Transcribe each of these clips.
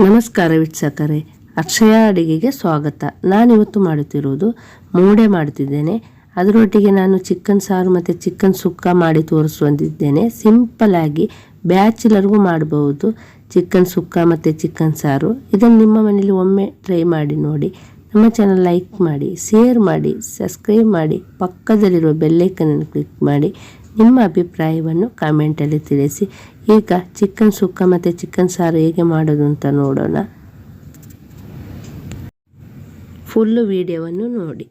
ನಮಸ್ಕಾರ ವೀಕ್ಷಕರೇ, ಅಕ್ಷಯ ಅಡಿಗೆಗೆ ಸ್ವಾಗತ. ನಾನಿವತ್ತು ಮಾಡುತ್ತಿರುವುದು ಮೂಡೆ ಮಾಡುತ್ತಿದ್ದೇನೆ. ಅದರೊಟ್ಟಿಗೆ ನಾನು ಚಿಕನ್ ಸಾರು ಮತ್ತು ಚಿಕನ್ ಸುಕ್ಕ ಮಾಡಿ ತೋರಿಸುವಂತಿದ್ದೇನೆ. ಸಿಂಪಲ್ ಆಗಿ ಬ್ಯಾಚುಲರ್ಗೂ ಮಾಡಬಹುದು ಚಿಕನ್ ಸುಕ್ಕ ಮತ್ತು ಚಿಕನ್ ಸಾರು. ಇದನ್ನು ನಿಮ್ಮ ಮನೇಲಿ ಒಮ್ಮೆ ಟ್ರೈ ಮಾಡಿ ನೋಡಿ. ನಮ್ಮ ಚಾನಲ್ ಲೈಕ್ ಮಾಡಿ ಶೇರ್ ಮಾಡಿ ಸಬ್ಸ್ಕ್ರೈಬ್ ಮಾಡಿ, ಪಕ್ಕದಲ್ಲಿರುವ ಬೆಲ್ಲೈಕನನ್ನು ಕ್ಲಿಕ್ ಮಾಡಿ. ನಿಮ್ಮ ಅಭಿಪ್ರಾಯವನ್ನು ಕಾಮೆಂಟಲ್ಲಿ ತಿಳಿಸಿ. ಈಗ ಚಿಕನ್ ಸುಕ್ಕ ಮತ್ತು ಚಿಕನ್ ಸಾರು ಹೇಗೆ ಮಾಡೋದು ಅಂತ ನೋಡೋಣ. ಫುಲ್ಲು ವಿಡಿಯೋವನ್ನು ನೋಡಿ.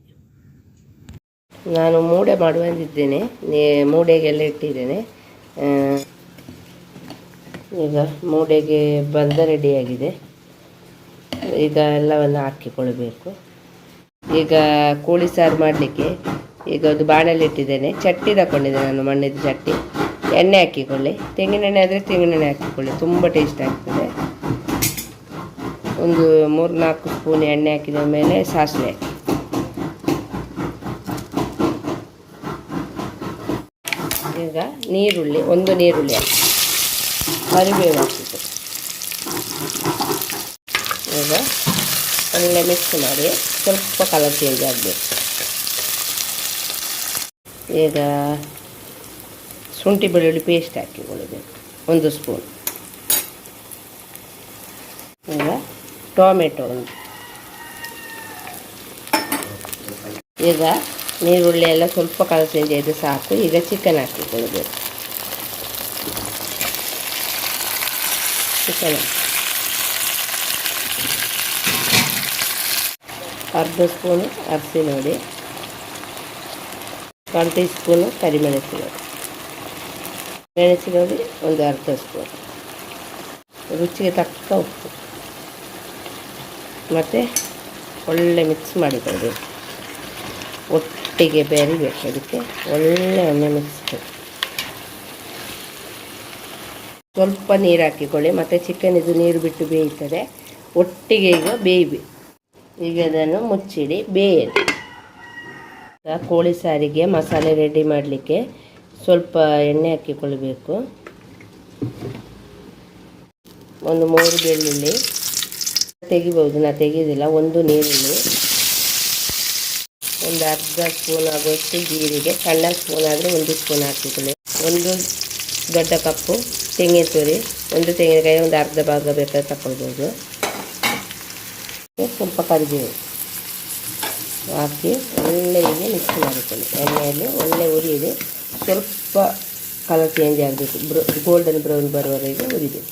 ನಾನು ಮೂಡೆ ಮಾಡುವಂತಿದ್ದೇನೆ ಮೂಡೆಗೆಲ್ಲ ಇಟ್ಟಿದ್ದೇನೆ. ಈಗ ಮೂಡೆಗೆ ಬಂದ ರೆಡಿಯಾಗಿದೆ ಈಗ ಎಲ್ಲವನ್ನು ಹಾಕಿಕೊಳ್ಬೇಕು ಈಗ ಕೋಳಿ ಸಾರು ಮಾಡಲಿಕ್ಕೆ ಈಗ ಒಂದು ಬಾಣಲಿ ಇಟ್ಟಿದ್ದೇನೆ. ಚಟ್ಟಿ ತಗೊಂಡಿದ್ದೆ ನಾನು ಮಣ್ಣಿದ ಚಟ್ಟಿ ಎಣ್ಣೆ ಹಾಕಿಕೊಳ್ಳಿ. ತೆಂಗಿನೆಣ್ಣೆ ಆದರೆ ತೆಂಗಿನೆಣ್ಣೆ ಹಾಕಿಕೊಳ್ಳಿ. ತುಂಬ ಟೇಸ್ಟ್ ಆಗ್ತದೆ. ಒಂದು ಮೂರು ನಾಲ್ಕು ಸ್ಪೂನ್ ಎಣ್ಣೆ ಹಾಕಿದ ಮೇಲೆ ಸಾಸಿವೆ. ಈಗ ನೀರುಳ್ಳಿ, ಒಂದು ನೀರುಳ್ಳಿ ಹಾಕಿ. ಕರಿಬೇವು ಹಾಕಿದ್ದು ಈಗ ಒಳ್ಳೆ ಮಿಕ್ಸ್ ಮಾಡಿ ಸ್ವಲ್ಪ ಕಲರ್ ಚೇಂಜ್ ಆಗಬೇಕು. ಈಗ ಶುಂಠಿ ಬೆಳ್ಳುಳ್ಳಿ ಪೇಸ್ಟ್ ಹಾಕಿಕೊಳ್ಳಬೇಕು ಒಂದು ಸ್ಪೂನ್ ಈಗ ಟೊಮೆಟೊ ಒಂದು. ಈಗ ನೀರುಳ್ಳಿ ಎಲ್ಲ ಸ್ವಲ್ಪ ಕಲರ್ ಇದು ಸಾಕು. ಈಗ ಚಿಕನ್ ಹಾಕಿಕೊಳ್ಬೇಕು ಚಿಕನ್ ಅರ್ಧ ಸ್ಪೂನು ಅರಿಸಿ ನೋಡಿ. ಕಾಲು ಟೀ ಸ್ಪೂನು ಕರಿಮೆಣಸಿನ ಮೆಣಸಿನ ಒಂದು ಅರ್ಧ ಸ್ಪೂನ್. ರುಚಿಗೆ ತಕ್ಕ ಉಪ್ಪು. ಮತ್ತು ಒಳ್ಳೆ ಮಿಕ್ಸ್ ಮಾಡಿಕೊಳ್ಳಬೇಕು ಒಟ್ಟಿಗೆ ಬೆರಿಬೇಕು. ಅದಕ್ಕೆ ಒಳ್ಳೆ ಒಮ್ಮೆ ಮಿಕ್ಸ್ ಸ್ವಲ್ಪ ನೀರು ಹಾಕಿಕೊಳ್ಳಿ. ಮತ್ತು ಚಿಕನ್ ಇದು ನೀರು ಬಿಟ್ಟು ಬೇಯ್ತದೆ. ಒಟ್ಟಿಗೆ ಈಗ ಬೇಯಬೇಕು. ಈಗ ಅದನ್ನು ಮುಚ್ಚಿಡಿ. ಬೇಯಲಿ. ಕೋಳಿ ಸಾರಿಗೆ ಮಸಾಲೆ ರೆಡಿ ಮಾಡಲಿಕ್ಕೆ ಸ್ವಲ್ಪ ಎಣ್ಣೆ ಹಾಕಿಕೊಳ್ಬೇಕು. ಒಂದು ಮೂರು ಬೆಳ್ಳುಳ್ಳಿ. ತೆಗಿಬೋದು, ನಾ ತೆಗೆಯೋದಿಲ್ಲ ಒಂದು ನೀರುಳ್ಳಿ. ಒಂದು ಅರ್ಧ ಸ್ಪೂನ್ ಆಗುವಷ್ಟು ಜೀರಿಗೆ, ಸಣ್ಣ ಸ್ಪೂನ್ ಆದರೆ ಒಂದು ಸ್ಪೂನ್ ಹಾಕಿಕೊಳ್ಳಿ. ಒಂದು ದೊಡ್ಡ ಕಪ್ಪು ತೆಂಗಿನ ತುರಿ, ಒಂದು ತೆಂಗಿನಕಾಯಿ, ಒಂದು ಅರ್ಧ ಭಾಗ ಬೇಕಾದ್ರೆ ತಗೊಳ್ಬೋದು ಸ್ವಲ್ಪ ಕರಿಬೇವು. ಹಾಕಿ ಒಳ್ಳೆ ಹೀಗೆ ಮಿಕ್ಸ್ ಮಾಡಿಕೊಳ್ಳಿ. ಎಣ್ಣೆಯಲ್ಲಿ ಒಳ್ಳೆ ಉರಿಯಿದೆ ಸ್ವಲ್ಪ ಕಲರ್ ಚೇಂಜ್ ಆಗಬೇಕು. ಗೋಲ್ಡನ್ ಬ್ರೌನ್ ಬರುವವರೆಗೆ ಉರಿಬೇಕು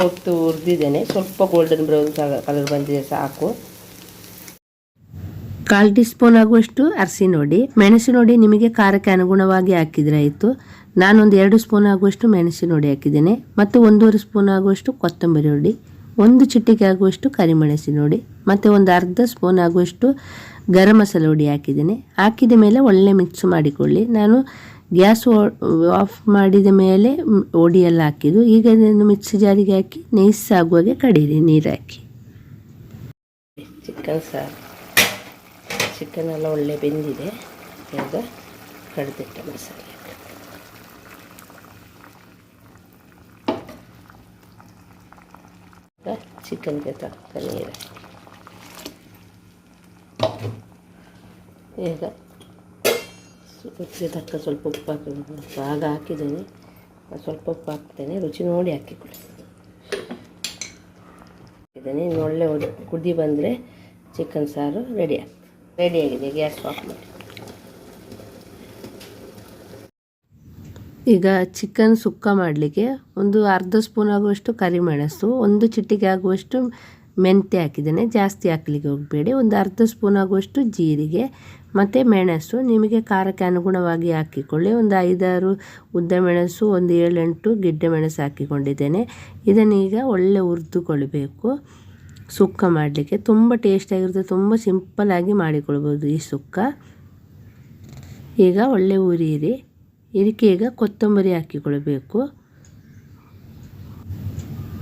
ಹೊತ್ತು ಹುರಿದಿದ್ದೇನೆ ಸ್ವಲ್ಪ ಗೋಲ್ಡನ್ ಬ್ರೌನ್ ಕಲರ್ ಬಂದಿದೆ ಸಾಕು. ಕಾಲು ಟೀ ಸ್ಪೂನ್ ಆಗುವಷ್ಟು ಅರಸಿ ನೋಡಿ. ಮೆಣಸು ನೋಡಿ ನಿಮಗೆ ಖಾರಕ್ಕೆ ಅನುಗುಣವಾಗಿ ಹಾಕಿದ್ರೆ ಆಯಿತು. ನಾನೊಂದು ಎರಡು ಸ್ಪೂನ್ ಆಗುವಷ್ಟು ಮೆಣಸು ನೋಡಿ ಹಾಕಿದ್ದೇನೆ. ಮತ್ತು ಒಂದೂವರೆ ಸ್ಪೂನ್ ಆಗುವಷ್ಟು ಕೊತ್ತಂಬರಿ ಹುಡಿ ಒಂದು ಚಿಟಿಕೆ ಆಗುವಷ್ಟು ಕರಿಮೆಣಸಿ ನೋಡಿ, ಮತ್ತು ಒಂದು ಅರ್ಧ ಸ್ಪೂನ್ ಆಗುವಷ್ಟು ಗರಂ ಮಸಾಲೆ ಹುಡಿ ಹಾಕಿದ್ದೀನಿ. ಹಾಕಿದ ಮೇಲೆ ಒಳ್ಳೆ ಮಿಕ್ಸ್ ಮಾಡಿಕೊಳ್ಳಿ. ನಾನು ಗ್ಯಾಸ್ ಆಫ್ ಮಾಡಿದ ಮೇಲೆ ಒಡಿಯೆಲ್ಲ ಹಾಕಿದ್ದು. ಈಗ ಇದನ್ನು ಮಿಕ್ಸಿ ಜಾರಿಗೆ ಹಾಕಿ ನೈಸ್ ಆಗುವಾಗೆ ಕಡೀರಿ ನೀರು ಚಿಕನ್ ಸಾರು ಚಿಕನ್ ಎಲ್ಲ ಒಳ್ಳೆ ಬೆಂದಿದೆ. ಈಗ ಕಡ್ದಿಟ್ಟ ಮಸಾಲೆ ಈಗ ಚಿಕನ್ಗೆ ತಕ್ಕ ಹಾಕಿ. ಈಗ ರುಚಿಗೆ ತಕ್ಕ ಸ್ವಲ್ಪ ಉಪ್ಪು ಹಾಕಿ ಆಗ ಹಾಕಿದ್ದೇನೆ. ಸ್ವಲ್ಪ ಉಪ್ಪು ಹಾಕ್ತೇನೆ. ರುಚಿ ನೋಡಿ ಹಾಕಿಕೊಳ್ಳಿ. ಹಾಕಿದ್ದೇನೆ. ಒಳ್ಳೆ ಕುದಿ ಬಂದರೆ ಚಿಕನ್ ಸಾರು ರೆಡಿ ಆಗ್ತದೆ ರೆಡಿಯಾಗಿದೆ ಗ್ಯಾಸ್ ಆಫ್ ಮಾಡಿ. ಈಗ ಚಿಕನ್ ಸುಕ್ಕ ಮಾಡಲಿಕ್ಕೆ ಒಂದು ಅರ್ಧ ಸ್ಪೂನ್ ಆಗುವಷ್ಟು ಕರಿಮೆಣಸು, ಒಂದು ಚಿಟಿಕೆ ಆಗುವಷ್ಟು ಮೆಂತ್ಯ ಹಾಕಿದ್ದೇನೆ, ಜಾಸ್ತಿ ಹಾಕಲಿಕ್ಕೆ ಹೋಗಬೇಡಿ. ಒಂದು ಅರ್ಧ ಸ್ಪೂನ್ ಆಗುವಷ್ಟು ಜೀರಿಗೆ ಮತ್ತು ಮೆಣಸು. ನಿಮಗೆ ಖಾರಕ್ಕೆ ಅನುಗುಣವಾಗಿ ಹಾಕಿಕೊಳ್ಳಿ. ಒಂದು ಐದಾರು ಉದ್ದ ಮೆಣಸು ಒಂದು ಏಳೆಂಟು ಗಿಡ್ಡೆ ಮೆಣಸು ಹಾಕಿಕೊಂಡಿದ್ದೇನೆ ಇದನ್ನೀಗ ಒಳ್ಳೆ ಹುರಿದುಕೊಳ್ಬೇಕು. ಸುಕ್ಕ ಮಾಡಲಿಕ್ಕೆ ತುಂಬ ಟೇಸ್ಟಾಗಿರುತ್ತೆ ತುಂಬ ಸಿಂಪಲ್ಲಾಗಿ ಮಾಡಿಕೊಳ್ಬೋದು ಈ ಸುಕ್ಕ. ಈಗ ಒಳ್ಳೆ ಉರಿಯಿರಿ ಇದಕ್ಕೆ ಈಗ ಕೊತ್ತಂಬರಿ ಹಾಕಿಕೊಳ್ಬೇಕು.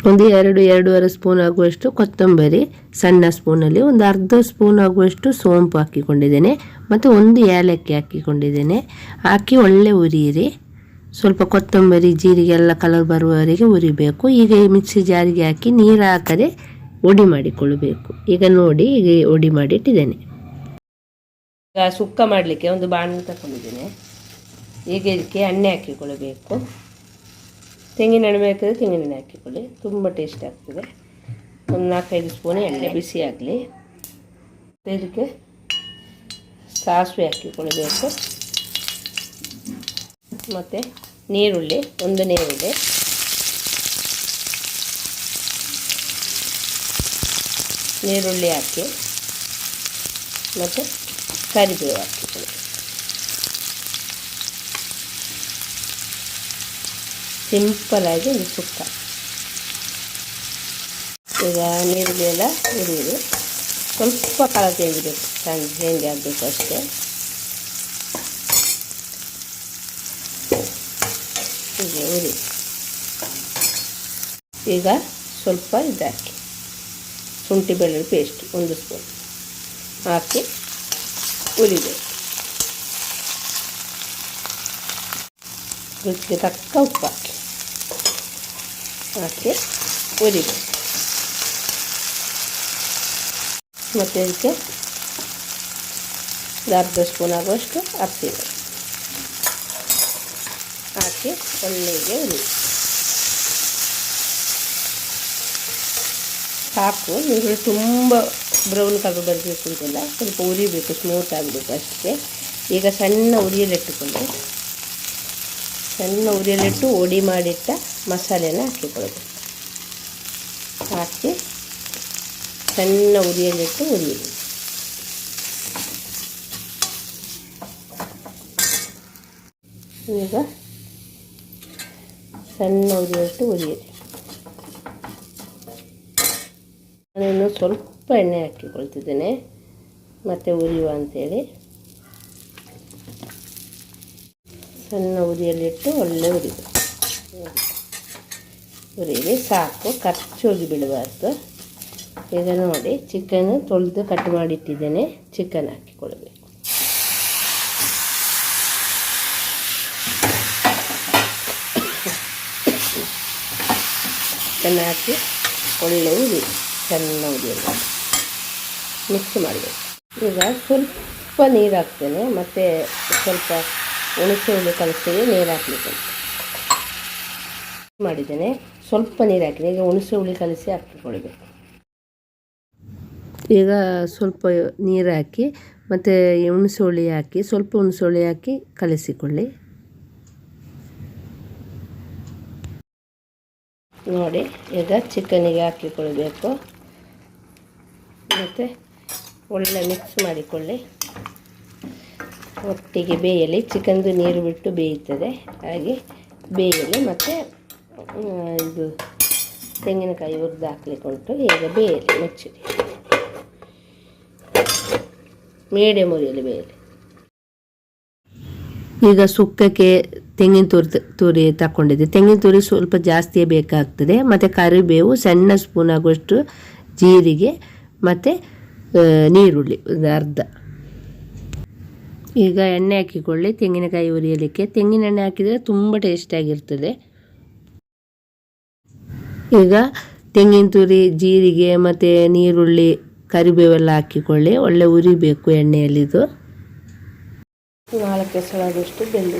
ಒಂದು ಎರಡು ಎರಡೂವರೆ ಸ್ಪೂನ್ ಆಗುವಷ್ಟು ಕೊತ್ತಂಬರಿ, ಸಣ್ಣ ಸ್ಪೂನಲ್ಲಿ ಒಂದು ಅರ್ಧ ಸ್ಪೂನ್ ಆಗುವಷ್ಟು ಸೋಂಪು ಹಾಕಿಕೊಂಡಿದ್ದೇನೆ ಮತ್ತು ಒಂದು ಏಲಕ್ಕಿ ಹಾಕಿಕೊಂಡಿದ್ದೇನೆ. ಹಾಕಿ ಒಳ್ಳೆ ಉರಿಯಿರಿ. ಸ್ವಲ್ಪ ಕೊತ್ತಂಬರಿ ಜೀರಿಗೆ ಎಲ್ಲ ಕಲರ್ ಬರುವವರೆಗೆ ಉರಿಬೇಕು. ಈಗ ಈ ಮಿಕ್ಸಿ ಜಾರಿಗೆ ಹಾಕಿ ನೀರು ಹಾಕದೆ ಒಡಿ ಮಾಡಿಕೊಳ್ಳಬೇಕು ಈಗ ನೋಡಿ ಈಗ ಒಡಿ ಮಾಡಿ ಇಟ್ಟಿದ್ದೇನೆ ಈಗ ಸುಕ್ಕ ಮಾಡಲಿಕ್ಕೆ ಒಂದು ಬಾಣಲೆ ತಗೊಂಡಿದ್ದೇನೆ ಈಗ ಇದಕ್ಕೆ ಎಣ್ಣೆ ಹಾಕಿಕೊಳ್ಳಬೇಕು. ತೆಂಗಿನ ಎಣ್ಣೆ ಬೇಕಾದರೆ ಹಾಕಿಕೊಳ್ಳಿ. ತುಂಬ ಟೇಸ್ಟ್ ಆಗ್ತದೆ. ಒಂದು ನಾಲ್ಕೈದು ಸ್ಪೂನ್ ಎಣ್ಣೆ ಬಿಸಿ ಆಗಲಿ. ಇದಕ್ಕೆ ಸಾಸಿವೆ ಹಾಕಿಕೊಳ್ಬೇಕು ಮತ್ತು ನೀರುಳ್ಳಿ, ಒಂದು ನೀರುಳ್ಳಿ. ನೀರುಳ್ಳಿ ಹಾಕಿ. ಮತ್ತು ಕರಿಬೇವು ಹಾಕಿಕೊಳ್ಳಿ ಸಿಂಪಲಾಗಿ ಒಂದು ಸುಕ್ಕ. ಈಗ ನೀರುಳ್ಳಿ ಎಲ್ಲ ಉರಿಯಿರಿ ಸ್ವಲ್ಪ ಕಲರ್ ಚೇಂಜ್ ಬೇಕು ಚೇಂಜ್ ಆಗಬೇಕು ಅಷ್ಟೇ. ಹೀಗೆ ಉರಿ. ಈಗ ಸ್ವಲ್ಪ ಇದು ಹಾಕಿ. ಶುಂಠಿ ಬೆಳ್ಳುಳ್ಳಿ ಪೇಸ್ಟ್ ಒಂದು ಸ್ಪೂನ್ ಹಾಕಿ ಉರಿಬೇಕು. ರುಚಿಗೆ ತಕ್ಕ ಉಪ್ಪು ಹಾಕಿ. ಹಾಕಿ ಉರಿಬೇಕು ಮತ್ತು ಇದಕ್ಕೆ ಅರ್ಧ ಸ್ಪೂನ್ ಆಗುವಷ್ಟು ಅರ್ಸಿದೆ ಹಾಕಿ ಒಳ್ಳೆಗೆ ಉರಿ ಸಾಕು ನೀರುಳ್ಳಿ ತುಂಬ ಬ್ರೌನ್ ಕಲರ್ ಬರಬೇಕು ಅಂತಿಲ್ಲ ಸ್ವಲ್ಪ ಉರಿಬೇಕು ಸ್ಮೂತ್ ಆಗಬೇಕು ಅಷ್ಟೇ ಈಗ ಸಣ್ಣ ಉರಿಯಲ್ಲಿಟ್ಟುಕೊಂಡು ಸಣ್ಣ ಉರಿಯಲ್ಲಿಟ್ಟು ಒಡಿ ಮಾಡಿಟ್ಟ ಮಸಾಲೆನ ಹಾಕಿಕೊಳ್ಳೋದು. ಹಾಕಿ ಸಣ್ಣ ಉರಿಯಲ್ಲಿಟ್ಟು ಉರಿಯಿರಿ. ಈಗ ಸಣ್ಣ ಉರಿಯಲ್ಲಿಟ್ಟು ಉರಿಯಿರಿ. ನಾನು ಸ್ವಲ್ಪ ಎಣ್ಣೆ ಹಾಕಿಕೊಳ್ತಿದ್ದೇನೆ. ಮತ್ತೆ ಉರಿಯುವ ಅಂತೇಳಿ. ಸಣ್ಣ ಉರಿಯಲ್ಲಿಟ್ಟು ಒಳ್ಳೆ ಉರಿಬೇಕು. ಉರಿಲಿ ಸಾಕು ಖರ್ಚೋಗಿ ಬಿಡಬಾರ್ದು. ಈಗ ನೋಡಿ, ಚಿಕನ್ ತೊಳೆದು ಕಟ್ ಮಾಡಿಟ್ಟಿದ್ದೇನೆ. ಚಿಕನ್ ಹಾಕಿಕೊಳ್ಬೇಕು ಚಿಕನ್ ಹಾಕಿ ಒಳ್ಳೆ ಉರಿ ಸಣ್ಣ ಉರಿಯಲ್ಲ ಮಿಕ್ಸ್ ಮಾಡಬೇಕು. ಈಗ ಸ್ವಲ್ಪ ನೀರು ಹಾಕ್ತೇನೆ. ಮತ್ತು ಸ್ವಲ್ಪ ಹುಣಸೆ ಹುಳಿ ಕಲಿಸ್ತೀವಿ, ನೀರು ಹಾಕ್ಲಿಕ್ಕೆ ಮಾಡಿದ್ದೇನೆ. ಸ್ವಲ್ಪ ನೀರು ಹಾಕಿದೆ ಈಗ ಹುಣಸೆ ಹುಳಿ ಕಲಿಸಿ ಹಾಕಿಕೊಳ್ಬೇಕು ಈಗ ಸ್ವಲ್ಪ ನೀರು ಹಾಕಿ, ಮತ್ತು ಹುಣಸೆ ಹುಳಿ ಹಾಕಿ, ಸ್ವಲ್ಪ ಹುಣಸೆ ಹುಳಿ ಹಾಕಿ ಕಲಿಸಿಕೊಳ್ಳಿ. ನೋಡಿ, ಈಗ ಚಿಕನಿಗೆ ಹಾಕಿಕೊಳ್ಬೇಕು ಮತ್ತು ಒಳ್ಳೆ ಮಿಕ್ಸ್ ಮಾಡಿಕೊಳ್ಳಿ. ಒಟ್ಟಿಗೆ ಬೇಯಲಿ ಚಿಕನ್ದು ನೀರು ಬಿಟ್ಟು ಬೇಯುತ್ತದೆ ಹಾಗೆ ಬೇಯಲಿ ಮತ್ತು ಇದು ತೆಂಗಿನಕಾಯಿ ಹುರಿದು ಹಾಕ್ಲಿಕ್ಕೆ ಉಂಟು. ಈಗ ಬೇಯಲಿ ಮುಚ್ಚಿಡಿ ಮೀಡಿಯಮ್ ಉರಿಯಲ್ಲಿ ಬೇಯಲಿ ಈಗ ಸುಕ್ಕಕ್ಕೆ ತೆಂಗಿನ ತುರಿ ತುರಿ ತಗೊಂಡಿದ್ದೆ ತೆಂಗಿನ ತುರಿ ಸ್ವಲ್ಪ ಜಾಸ್ತಿಯೇ ಬೇಕಾಗ್ತದೆ. ಮತ್ತು ಕರಿಬೇವು, ಸಣ್ಣ ಸ್ಪೂನ್ ಆಗುವಷ್ಟು ಜೀರಿಗೆ, ಮತ್ತು ನೀರುಳ್ಳಿ ಅರ್ಧ. ಈಗ ಎಣ್ಣೆ ಹಾಕಿಕೊಳ್ಳಿ. ತೆಂಗಿನಕಾಯಿ ಉರಿಯಲಿಕ್ಕೆ ತೆಂಗಿನ ಎಣ್ಣೆ ಹಾಕಿದರೆ ತುಂಬ ಟೇಸ್ಟಾಗಿರ್ತದೆ ಈಗ ತೆಂಗಿನ ತುರಿ, ಜೀರಿಗೆ ಮತ್ತು ನೀರುಳ್ಳಿ, ಕರಿಬೇವೆಲ್ಲ ಹಾಕಿಕೊಳ್ಳಿ. ಒಳ್ಳೆ ಉರಿಬೇಕು ಎಣ್ಣೆಯಲ್ಲಿದು. ನಾಲ್ಕು ಎಸಳಾದಷ್ಟು ಬೆಲ್ಲ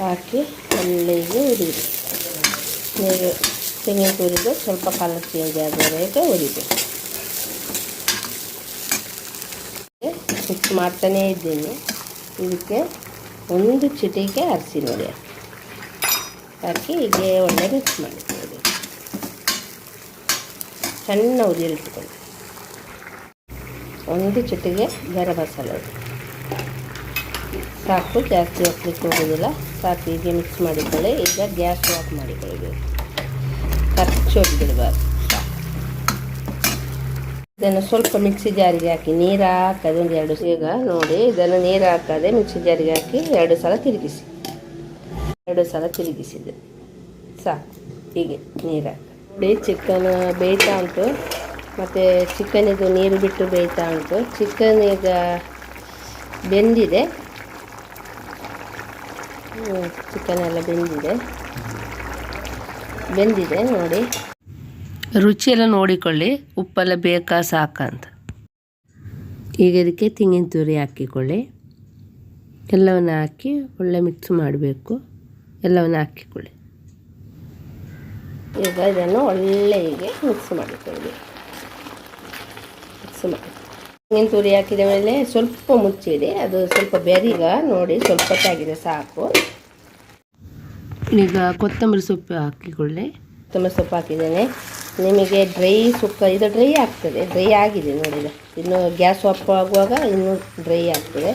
ಹಾಕಿ ಒಳ್ಳೆಗೆ ಉರಿಬೇಕು ನೀರು ತೆಂಗಿನ ತುರಿದು ಸ್ವಲ್ಪ ಕಲರ್ ಚೇಂಜ್ ಆಗುವವರೆಗೆ ಉರಿಬೇಕು. ಮಿಕ್ಸ್ ಮಾಡ್ತಾನೇ ಇದ್ದೀನಿ. ಇದಕ್ಕೆ ಒಂದು ಚಿಟಿಕೆ ಅರಿಸಿ ನೋಡಿ. ಹಾಕಿ ಹೀಗೆ ಒಳ್ಳೆ ಮಿಕ್ಸ್ ಮಾಡಿಕೊಳ್ಳಿ. ಸಣ್ಣ ಉರಿಯಲ್ಲಿ ಇಟ್ಕೊಳ್ಳಿ. ಒಂದು ಚಿಟಿಗೆ ಗರಂ ಮಸಾಲೆ. ಸಾಕು, ಜಾಸ್ತಿ ಹಾಕ್ಲಿಕ್ಕೆ ಹೋಗೋದಿಲ್ಲ. ಸಾಕು, ಹೀಗೆ ಮಿಕ್ಸ್ ಮಾಡಿಕೊಳ್ಳಿ. ಈಗ ಗ್ಯಾಸ್ ಆಫ್ ಮಾಡಿಕೊಳ್ಳಬೇಕು ಖರ್ಚು ಬಿಡಬಾರ್ದು ಇದನ್ನು ಸ್ವಲ್ಪ ಮಿಕ್ಸಿ ಜಾರಿಗೆ ಹಾಕಿ, ನೀರು ಹಾಕದೆ ಒಂದು ಎರಡು ಈಗ ನೋಡಿ, ಇದನ್ನು ನೀರು ಹಾಕದೆ ಮಿಕ್ಸಿ ಜಾರಿಗೆ ಹಾಕಿ ಎರಡು ಸಲ ತಿರುಗಿಸಿ. ಎರಡು ಸಲ ತಿರುಗಿಸಿದೆ ಸಾಕು. ಹೀಗೆ ನೀರು ಹಾಕಿ. ನೋಡಿ, ಚಿಕನ್ ಬೇಯ್ತಾ ಉಂಟು. ಮತ್ತು ಚಿಕನಿದು ನೀರು ಬಿಟ್ಟು ಬೇಯ್ತಾ ಉಂಟು. ಚಿಕನ್ ಈಗ ಬೆಂದಿದೆ. ಚಿಕನ್ ಎಲ್ಲ ಬೆಂದಿದೆ. ಬೆಂದಿದೆ, ನೋಡಿ. ರುಚಿಯೆಲ್ಲ ನೋಡಿಕೊಳ್ಳಿ. ಉಪ್ಪೆಲ್ಲ ಬೇಕಾ ಸಾಕಂತ ಈಗ ಇದಕ್ಕೆ ತೆಂಗಿನ ತುರಿ ಹಾಕಿಕೊಳ್ಳಿ. ಎಲ್ಲವನ್ನು ಹಾಕಿ ಒಳ್ಳೆ ಮಿಕ್ಸ್ ಮಾಡಬೇಕು. ಎಲ್ಲವನ್ನು ಹಾಕಿಕೊಳ್ಳಿ. ಈಗ ಇದನ್ನು ಒಳ್ಳೆ ಹೀಗೆ ಮಿಕ್ಸ್ ಮಾಡಿಕೊಳ್ಳಿ. ಮಿಕ್ಸ್ ಮಾಡಿ. ತೆಂಗಿನ ತುರಿ ಹಾಕಿದ ಮೇಲೆ ಸ್ವಲ್ಪ ಮುಚ್ಚಿಡಿ. ಅದು ಸ್ವಲ್ಪ ಬೆರಿಗ ನೋಡಿ ಸ್ವಲ್ಪ ತಾಗಿದೆ ಸಾಕು. ಈಗ ಕೊತ್ತಂಬರಿ ಸೊಪ್ಪು ಹಾಕಿಕೊಳ್ಳಿ. ಕೊತ್ತಂಬರಿ ಸೊಪ್ಪು ಹಾಕಿದ್ದೇನೆ. ನಿಮಗೆ ಡ್ರೈ ಸುಕ್ಕ, ಇದು ಡ್ರೈ ಆಗ್ತದೆ, ಡ್ರೈ ಆಗಿದೆ ನೋಡಿದ ಇನ್ನು ಗ್ಯಾಸ್ ಆಫ್ ಆಗುವಾಗ ಇನ್ನೂ ಡ್ರೈ ಆಗ್ತದೆ.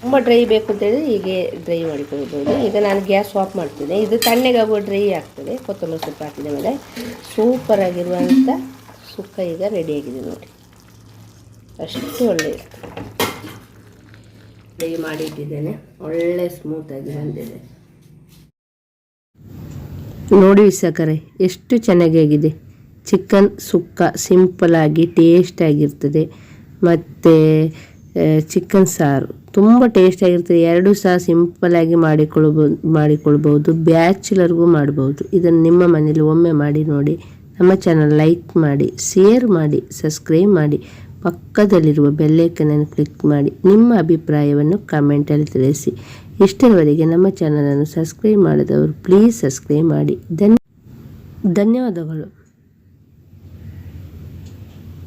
ತುಂಬ ಡ್ರೈ ಬೇಕು ಅಂತೇಳಿ ಹೀಗೆ ಡ್ರೈ ಮಾಡಿಕೊಳ್ಬೋದು ಈಗ ನಾನು ಗ್ಯಾಸ್ ಆಫ್ ಮಾಡ್ತೀನಿ ಇದು ತಣ್ಣಗಾಗುವ ಡ್ರೈ ಆಗ್ತದೆ. ಕೊತ್ತಂಬರಿ ಸೊಪ್ಪು ಹಾಕಿದ ಮೇಲೆ ಸೂಪರ್ ಆಗಿರುವಂಥ ಸುಕ್ಕ ಈಗ ರೆಡಿಯಾಗಿದೆ ನೋಡಿ. ಅಷ್ಟು ಒಳ್ಳೆ ಡ್ರೈ ಮಾಡಿಟ್ಟಿದ್ದೇನೆ ಒಳ್ಳೆ ಸ್ಮೂತಾಗಿ ಬಂದಿದೆ. ನೋಡಿ ಸಕ್ಕರೆ ಎಷ್ಟು ಚೆನ್ನಾಗಿ ಚಿಕನ್ ಸುಕ್ಕ ಸಿಂಪಲಾಗಿ ಟೇಸ್ಟಾಗಿರ್ತದೆ ಮತ್ತು ಚಿಕನ್ ಸಾರು ತುಂಬ ಟೇಸ್ಟಾಗಿರ್ತದೆ ಎರಡೂ ಸಹ ಸಿಂಪಲಾಗಿ ಮಾಡಿಕೊಳ್ಬೋದು ಮಾಡಿಕೊಳ್ಬೋದು ಬ್ಯಾಚುಲರ್ಗೂ ಮಾಡ್ಬೋದು ಇದನ್ನು ನಿಮ್ಮ ಮನೇಲಿ ಒಮ್ಮೆ ಮಾಡಿ ನೋಡಿ, ನಮ್ಮ ಚಾನಲ್ ಲೈಕ್ ಮಾಡಿ ಶೇರ್ ಮಾಡಿ ಸಬ್ಸ್ಕ್ರೈಬ್ ಮಾಡಿ, ಪಕ್ಕದಲ್ಲಿರುವ ಬೆಲ್ಲೈಕನನ್ನು ಕ್ಲಿಕ್ ಮಾಡಿ, ನಿಮ್ಮ ಅಭಿಪ್ರಾಯವನ್ನು ಕಮೆಂಟಲ್ಲಿ ತಿಳಿಸಿ. ಇಷ್ಟರವರೆಗೆ ನಮ್ಮ ಚಾನಲನ್ನು ಸಬ್ಸ್ಕ್ರೈಬ್ ಮಾಡಿದವರು ಪ್ಲೀಸ್ ಸಬ್ಸ್ಕ್ರೈಬ್ ಮಾಡಿ. ಧನ್ಯ ಧನ್ಯವಾದಗಳು.